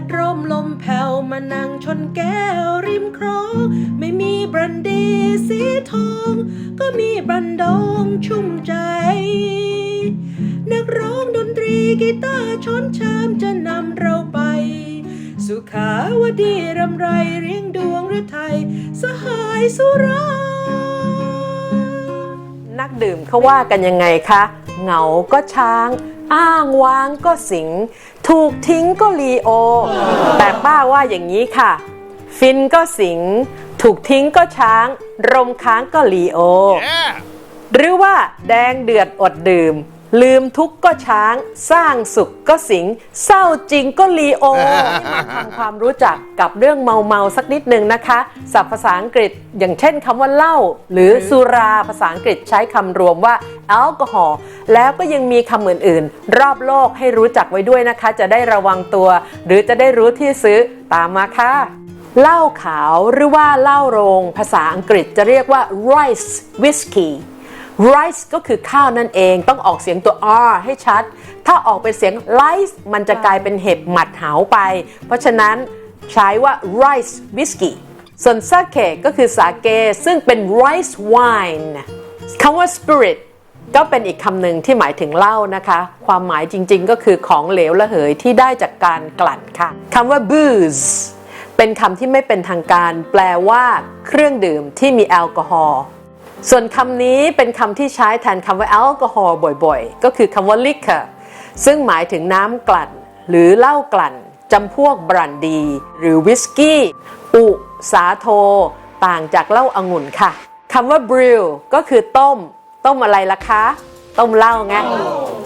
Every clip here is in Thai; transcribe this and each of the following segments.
ดร่มลมแผ่วมานั่งชนแก้วริมคลอง ไม่มีบรันดีสีทอง ก็มีบรันดองชุ่มใจ นักร้องดนตรีกีตาร์ช้อนชามจะนำเราไป สุขาวดีรำไรเรียงดวงหรือไทยสหายสุรานักดื่มเขาว่ากันยังไงคะ เหงาก็ช้าง อ้างว้างก็สิง ถูกทิ้งก็ลีโอ แต่ป้าว่าอย่างนี้ค่ะ ฟินก็สิง ถูกทิ้งก็ช้าง รมค้างก็ลีโอ หรือว่าแดงเดือดอดดื่ม ลืมทุกข์ก็ช้าง สร้างสุขก็สิง เศร้าจริงก็ลีโอมาทำความรู้จักกับเรื่องเมาเมาๆสักนิดหนึ่งนะคะศัพท์ภาษาอังกฤษอย่างเช่นคำว่าเหล้าหรือสุราภาษาอังกฤษใช้คำรวมว่าแอลกอฮอล์แล้วก็ยังมีคำอื่นๆ รอบโลกให้รู้จักไว้ด้วยนะคะ จะได้ระวังตัว หรือจะได้รู้ที่ซื้อตามมาค่ะเหล้าขาวหรือว่าเหล้าโรง ภาษาอังกฤษจะเรียกว่า rice whiskey rice ก็คือข้าวนั่นเองต้องออกเสียงตัว r ให้ชัด ถ้าออกเป็นเสียง rice มันจะกลายเป็นเห็บหมัดหาวไป เพราะฉะนั้นใช้ว่า rice whiskey ส่วน sake ก็คือสาเกซึ่งเป็น rice wine คำว่า spirit ก็เป็นอีกคำหนึ่งที่หมายถึงเหล้านะคะ ความหมายจริงๆก็คือของเหลวระเหยที่ได้จากการกลั่นค่ะคำว่า booze เป็นคำที่ไม่เป็นทางการ แปลว่า เครื่องดื่มที่มีแอลกอฮอล์ ส่วนคำนี้เป็นคำที่ใช้แทนคำว่าแอลกอฮอล์บ่อยๆ ก็คือคำว่า liquor ซึ่งหมายถึงน้ำกลั่น หรือเหล้ากลั่นจำพวกบรันดี หรือวิสกี้ อุสาโท ต่างจากเหล้าอางุ่นค่ะคำว่า brew ก็คือต้ม ต้มอะไรล่ะคะ ต้มเหล้าไง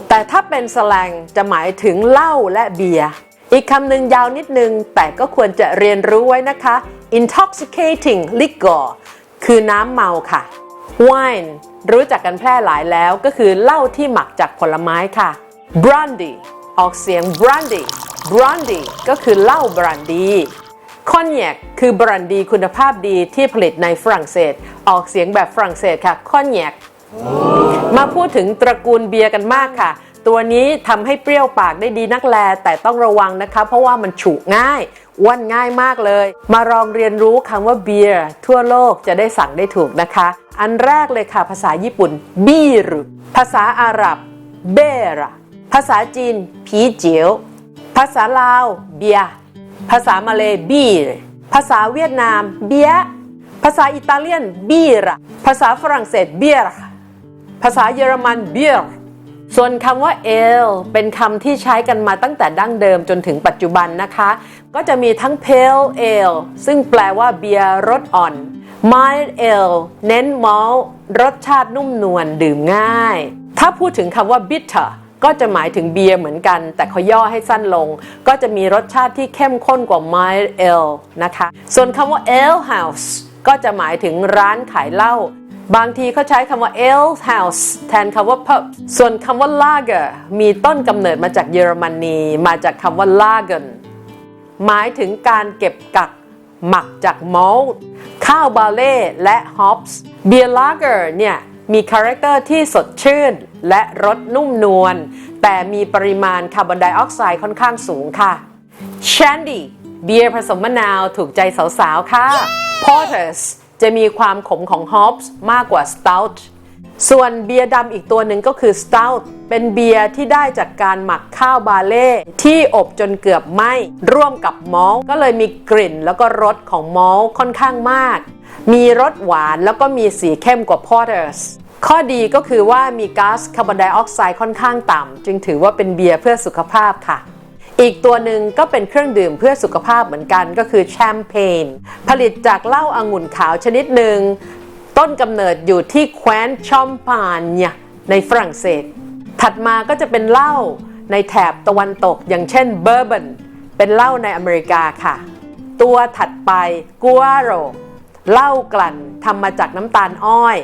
แต่ถ้าเป็นสแลงจะหมายถึงเหล้าและเบียร์อีกคำหนึ่งยาวนิดนึง แต่ก็ควรจะเรียนรู้ไว้นะคะ intoxicating liquor คือน้ำเมาค่ะ wine รู้จักกันแพร่หลายแล้วก็คือเหล้าที่หมักจากผลไม้ค่ะ brandy ออกเสียง brandy brandy ก็คือเหล้าบรันดีคอนยกคือบรันดีคุณภาพดีที่ผลิตในฝรั่งเศส ออกเสียงแบบฝรั่งเศสค่ะคอนยกมาพูดถึงตระกูลเบียร์กันมากค่ะ ตัวนี้ทำให้เปรี้ยวปากได้ดีนักแล แต่ต้องระวังนะคะ เพราะว่ามันฉุง่ายอ้วนง่ายมากเลย มาลองเรียนรู้คำว่าเบียร์ทั่วโลกจะได้สั่งได้ถูกนะคะ อันแรกเลยค่ะ ภาษาญี่ปุ่นบีรุภาษาอาหรับเบระภาษาจีนผีเจียว ภาษาลาวเบีย ภาษามาเลบีร์ภาษาเวียดนามเบีย ภาษาอิตาเลียนบีระภาษาฝรั่งเศสเบียร์ภาษาเยอรมันเบียร์ ส่วนคำว่า ale เป็นคำที่ใช้กันมาตั้งแต่ดั้งเดิมจนถึงปัจจุบันนะคะ ก็จะมีทั้ง pale ale ซึ่งแปลว่าเบียร์รสอ่อน mild ale เน้นมอลต์รสชาตินุ่มนวลดื่มง่าย ถ้าพูดถึงคำว่า bitter ก็จะหมายถึงเบียร์เหมือนกัน แต่เขาย่อให้สั้นลง ก็จะมีรสชาติที่เข้มข้นกว่า mild ale นะคะ ส่วนคำว่า ale house ก็จะหมายถึงร้านขายเหล้า บางทีเขาใช้คำว่า ale house แทนคำว่า pub ส่วนคำว่า lager มีต้นกำเนิดมาจากเยอรมนี มาจากคำว่า lagen หมายถึงการเก็บกักหมักจากมอลต์ข้าวบาเล่และฮอปส์เบียร์ลาเกอร์เนี่ยมีคาแรคเตอร์ที่สดชื่น และรสนุ่มนวลแต่มีปริมาณคาร์บอนไดออกไซด์ค่อนข้างสูงค่ะ Shandy เบียร์ผสมมะนาวถูกใจสาวๆ ค่ะ Porters จะมีความขมของฮอปส์มากกว่า Stout ส่วนเบียร์ดำอีกตัวหนึ่งก็คือ Stout เป็นเบียร์ที่ได้จากการหมักข้าวบาเล่ที่อบจนเกือบไหม้ร่วมกับมอลก็เลยมีกลิ่นแล้วก็รสของมอลค่อนข้างมาก มีรสหวานแล้วก็มีสีเข้มกว่า Porters ข้อดีก็คือว่ามีก๊าซคาร์บอนไดออกไซด์ค่อนข้างต่ำจึงถือว่าเป็นเบียร์เพื่อสุขภาพค่ะ อีกตัวหนึ่งก็เป็นเครื่องดื่มเพื่อสุขภาพเหมือนกันก็คือแชมเปญผลิตจากเหล้าอางุ่นขาวชนิดหนึ่ง ต้นกำเนิดอยู่ที่แคว้นชอมปานเนี่ยในฝรั่งเศส ถัดมาก็จะเป็นเหล้าในแถบตะวันตกอย่างเช่นเบอร์บนเป็นเหล้าในอเมริกาค่ะ ตัวถัดไปกัวโรเหล้ากลั่นทำมาจากน้ำตาลอ้อย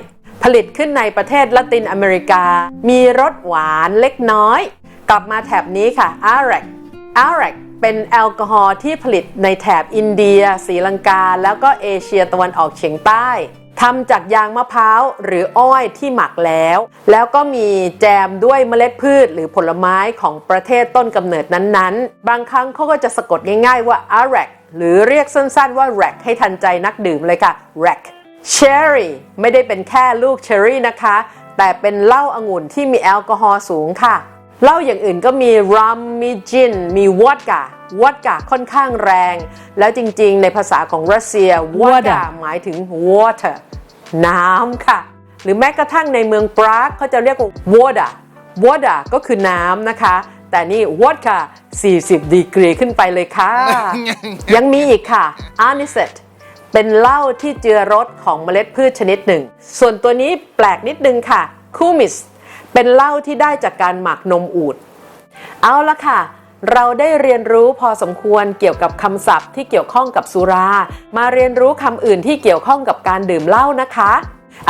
ผลิตขึ้นในประเทศละตินอเมริกา มีรสหวานเล็กน้อย กลับมาแถบนี้ค่ะอารัก อารักเป็นแอลกอฮอล์ที่ผลิตในแถบอินเดียศรีลังกา แล้วก็เอเชียตะวันออกเฉียงใต้ทำจากยางมะพร้าวหรืออ้อยที่หมักแล้ว แล้วก็มีแจมด้วยเมล็ดพืชหรือผลไม้ของประเทศต้นกำเนิดนั้นๆ บางครั้งเขาก็จะสะกดง่ายๆว่า arak หรือเรียกสั้นๆว่า r a c ให้ทันใจนักดื่มเลยค่ะ rack cherry ไม่ได้เป็นแค่ลูกเชอร์รี่นะคะ แต่เป็นเหล้าองุ่นที่มีแอลกอฮอล์สูงค่ะ เหล้าอย่างอื่นก็มีรัมมีจินมีวอดกาวอดกาค่อนข้างแรง แล้วจริงๆ ในภาษาของรัสเซียวอดกาหมายถึง water น้ำค่ะ หรือแม้กระทั่งในเมืองปรากเขาจะเรียกว่า water water ก็คือน้ำนะคะ แต่นี่วอดกา40 ดีกรีขึ้นไปเลยค่ะ ยังมีอีกค่ะ anisette เป็นเหล้าที่เจือรสของเมล็ดพืชชนิดหนึ่ง ส่วนตัวนี้แปลกนิดนึงค่ะคูมิส เป็นเหล้าที่ได้จากการหมักนมอูฐเอาละค่ะ เราได้เรียนรู้พอสมควรเกี่ยวกับคำศัพท์ที่เกี่ยวข้องกับสุรา มาเรียนรู้คำอื่นที่เกี่ยวข้องกับการดื่มเหล้านะคะ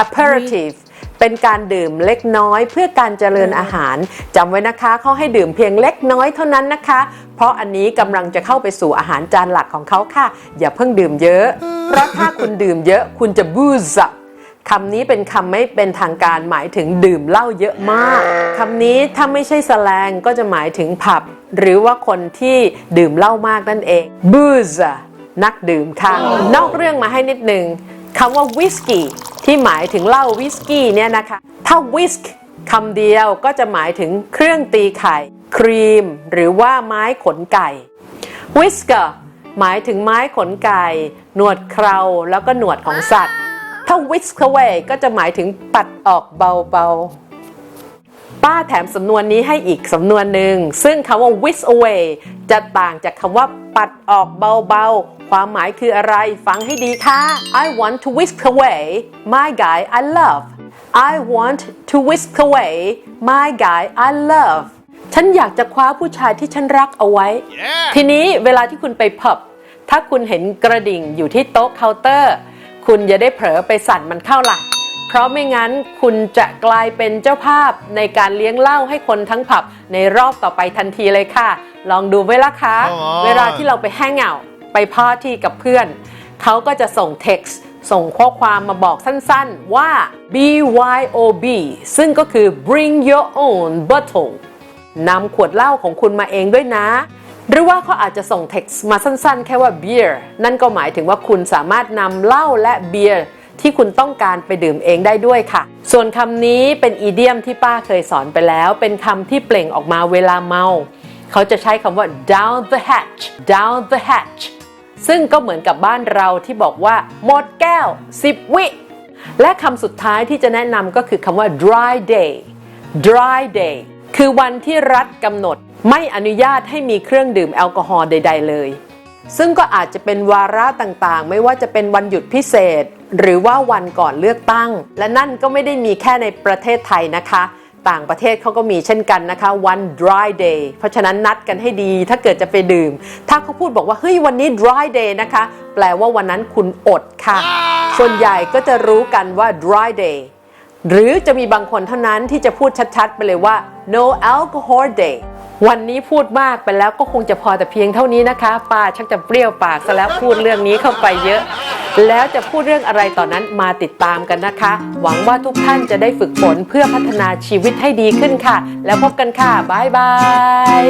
aperitif เป็นการดื่มเล็กน้อยเพื่อการเจริญอาหารจำไว้นะคะเขาให้ดื่มเพียงเล็กน้อยเท่านั้นนะคะ เพราะอันนี้กำลังจะเข้าไปสู่อาหารจานหลักของเขาค่ะ อย่าเพิ่งดื่มเยอะ เพราะถ้าคุณดื่มเยอะคุณจะบูซะ คำนี้เป็นคำไม่เป็นทางการหมายถึงดื่มเหล้าเยอะมากคำนี้ถ้าไม่ใช่แสแลงก็จะหมายถึงผับ หรือว่าคนที่ดื่มเหล้ามากนั่นเอง booze นักดื่มค่ะนอกเรื่องมาให้นิดนึงคำว่าวิสกี้ที่หมายถึงเหล้าวิสกี้เนี่ยนะคะ ถ้าวิสก์คำเดียวก็จะหมายถึงเครื่องตีไข่ ครีม หรือว่าไม้ขนไก่วิสเกอร์หมายถึงไม้ขนไก่ หนวดเคราแล้วก็หนวดของสัตว์ ถ้า whisk away ก็จะหมายถึงปัดออกเบาๆ ป้าแถมสำนวนนี้ให้อีกสำนวนหนึ่ง ซึ่งคำว่า whisk away จะต่างจากคำว่าปัดออกเบาๆ ความหมายคืออะไรฟังให้ดีค่ะ I want to whisk away my guy I love I want to whisk away my guy I love ฉันอยากจะคว้าผู้ชายที่ฉันรักเอาไว้ Yeah. ทีนี้เวลาที่คุณไปพับ ถ้าคุณเห็นกระดิ่งอยู่ที่โต๊ะเคาน์เตอร์ คุณอย่าได้เผลอไปสั่นมันเข้าล่ะ เพราะไม่งั้นคุณจะกลายเป็นเจ้าภาพในการเลี้ยงเหล้าให้คนทั้งผับในรอบต่อไปทันทีเลยค่ะ ลองดูไว้ละคะ Come on เวลาที่เราไปแฮงเอาท์ไปพาร์ตี้กับเพื่อน เขาก็จะส่ง text ส่งข้อความมาบอกสั้นๆว่า BYOB ซึ่งก็คือ bring your own bottle นำขวดเหล้าของคุณมาเองด้วยนะ หรือว่าเขาอาจจะส่ง text มาสั้นๆ แค่ว่า beer นั่นก็หมายถึงว่าคุณสามารถนำเหล้าและเบียร์ที่คุณต้องการไปดื่มเองได้ด้วยค่ะ ส่วนคำนี้เป็นอีเดียมที่ป้าเคยสอนไปแล้ว เป็นคำที่เปล่งออกมาเวลาเมา เขาจะใช้คำว่า down the hatch down the hatch ซึ่งก็เหมือนกับบ้านเราที่บอกว่า หมดแก้ว 10 วิ และคำสุดท้ายที่จะแนะนำก็คือคำว่า dry day dry day คือวันที่รัฐกำหนด ไม่อนุญาตให้มีเครื่องดื่มแอลกอฮอล์ใด ๆ เลย ซึ่งก็อาจจะเป็นวาระต่างๆ ไม่ว่าจะเป็นวันหยุดพิเศษ หรือว่าวันก่อนเลือกตั้ง และนั่นก็ไม่ได้มีแค่ในประเทศไทยนะคะ ต่างประเทศเขาก็มีเช่นกันนะคะ วัน dry day เพราะฉะนั้นนัดกันให้ดีถ้าเกิดจะไปดื่ม ถ้าเขาพูดบอกว่าเฮ้ยวันนี้ dry day นะคะ แปลว่าวันนั้นคุณอดค่ะ ส่วนใหญ่ก็จะรู้กันว่า dry day หรือจะมีบางคนเท่านั้นที่จะพูดชัดๆ ไปเลยว่า no alcohol day วันนี้พูดมากไปแล้วก็คงจะพอแต่เพียงเท่านี้นะคะป้าชักจะเปรี้ยวปากซะแล้วพูดเรื่องนี้เข้าไปเยอะ แล้วจะพูดเรื่องอะไรต่อนนั้นมาติดตามกันนะคะ หวังว่าทุกท่านจะได้ฝึกฝนเพื่อพัฒนาชีวิตให้ดีขึ้นค่ะ แล้วพบกันค่ะบ๊ายบาย